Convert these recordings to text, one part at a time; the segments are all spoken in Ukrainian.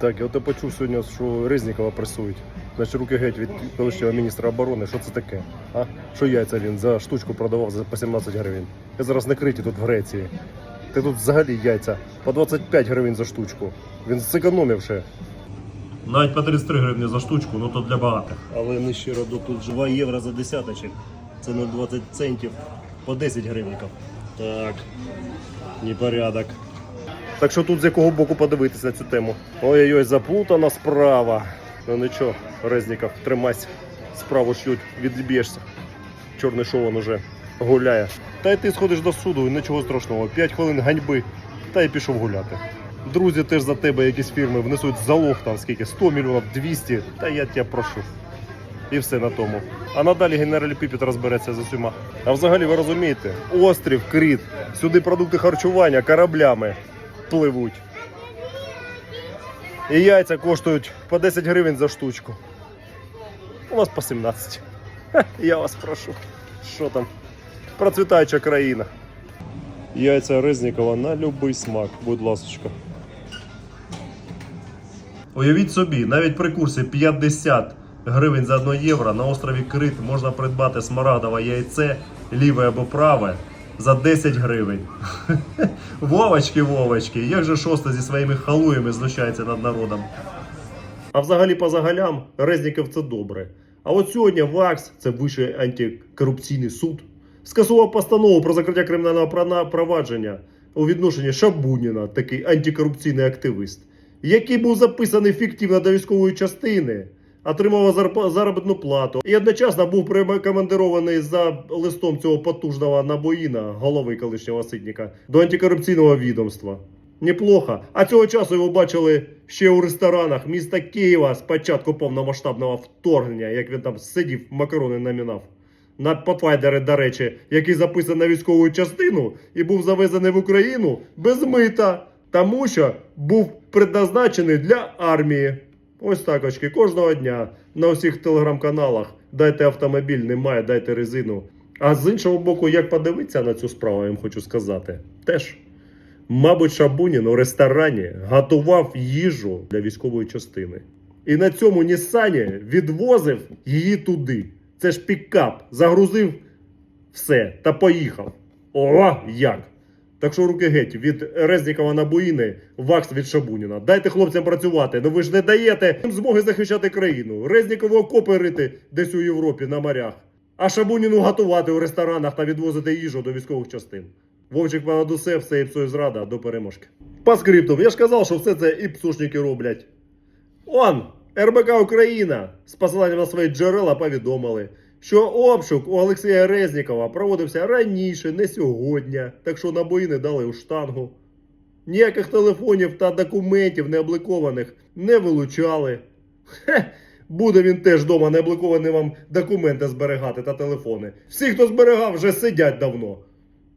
Так, я от почув сьогодні, що Резнікова пресують. Значить, руки геть від колишнього міністра оборони. Що це таке? А? Що яйця він за штучку продавав за по 17 гривень? Я зараз накриті тут в Греції. Ти тут взагалі яйця по 25 гривень за штучку. Він зекономив ще. Навіть по 33 гривні за штучку, ну то для багатих. Але не щиро до тут 2 євро за десяточок. Це на 20 центів по 10 гривників. Так, непорядок. Так що тут з якого боку подивитися на цю тему? Ой-ой-ой, заплутана справа. Ну нічого, Резніков, тримайся. Справу шлють, відб'єшся. Чорний шов он уже гуляє. Та й ти сходиш до суду, і нічого страшного. 5 хвилин ганьби, та й пішов гуляти. Друзі теж за тебе якісь фірми внесуть залог там скільки 100 мільйонів, 200, та я тебе прошу. І все на тому. А надалі генераль Піпіт розбереться з усіма. А взагалі ви розумієте, острів, Кріт, сюди продукти харчування кораблями пливуть. І яйця коштують по 10 гривень за штучку. У вас по 17. Ха, Я вас прошу. Що там? Процвітаюча країна. Яйця Резнікова на любий смак, будь ласочка. Уявіть собі, навіть при курсі 50 гривень за 1 євро на острові Крит можна придбати смарагдове яйце, ліве або праве, за 10 гривень. Вовочки, Вовочки, як же шоста зі своїми халуями знущається над народом. А взагалі по загалям Резніков це добре. А от сьогодні ВАКС, це Вищий антикорупційний суд, скасував постанову про закриття кримінального провадження у відношенні Шабуніна, такий антикорупційний активіст, який був записаний фіктивно до військової частини, отримав заробітну плату і одночасно був прикомандирований за листом цього потужного набоїна, голови колишнього ситника, до антикорупційного відомства. Неплохо. А цього часу його бачили ще у ресторанах міста Києва з початку повномасштабного вторгнення, як він там сидів, макарони намінав. На Патвайдери, до речі, який записаний на військову частину і був завезений в Україну без мита, тому що був предназначений для армії. Ось так очки, кожного дня на усіх телеграм-каналах дайте автомобіль, немає, дайте резину. А з іншого боку, як подивитися на цю справу, я вам хочу сказати, теж. Мабуть, Шабунін у ресторані готував їжу для військової частини. І на цьому Нісані відвозив її туди. Це ж пікап. Загрузив все та поїхав. О, як! Так що руки геть від Резнікова на Буїни, вакс від Шабуніна. Дайте хлопцям працювати. Ну ви ж не даєте їм змоги захищати країну. Резнікову окопи рити десь у Європі на морях. А Шабуніну готувати у ресторанах та відвозити їжу до військових частин. Вовчик понад усе, все і псує зрада до переможки. По скрипту, я ж казав, що все це і псушники роблять. Он, РБК Україна з посиланням на свої джерела повідомили, що обшук у Олексія Резнікова проводився раніше, не сьогодні, так що набої не дали у штангу. Ніяких телефонів та документів необлікованих не вилучали. Хе, буде він теж вдома не обліковані вам документи зберігати та телефони. Всі, хто зберігав, вже сидять давно.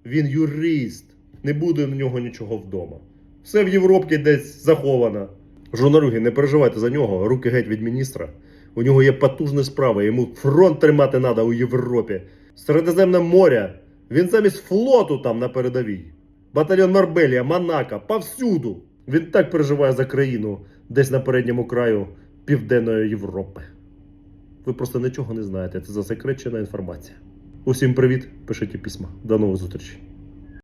Він юрист, не буде в нього нічого вдома. Все в Європі десь заховано. Журналюги, не переживайте за нього, руки геть від міністра. У нього є потужні справи, йому фронт тримати треба у Європі. Середземне море. Він замість флоту там на передовій. Батальйон Марбелія, Монако, повсюду. Він так переживає за країну, десь на передньому краю Південної Європи. Ви просто нічого не знаєте, це засекречена інформація. Усім привіт, пишіть письма. До нових зустрічей.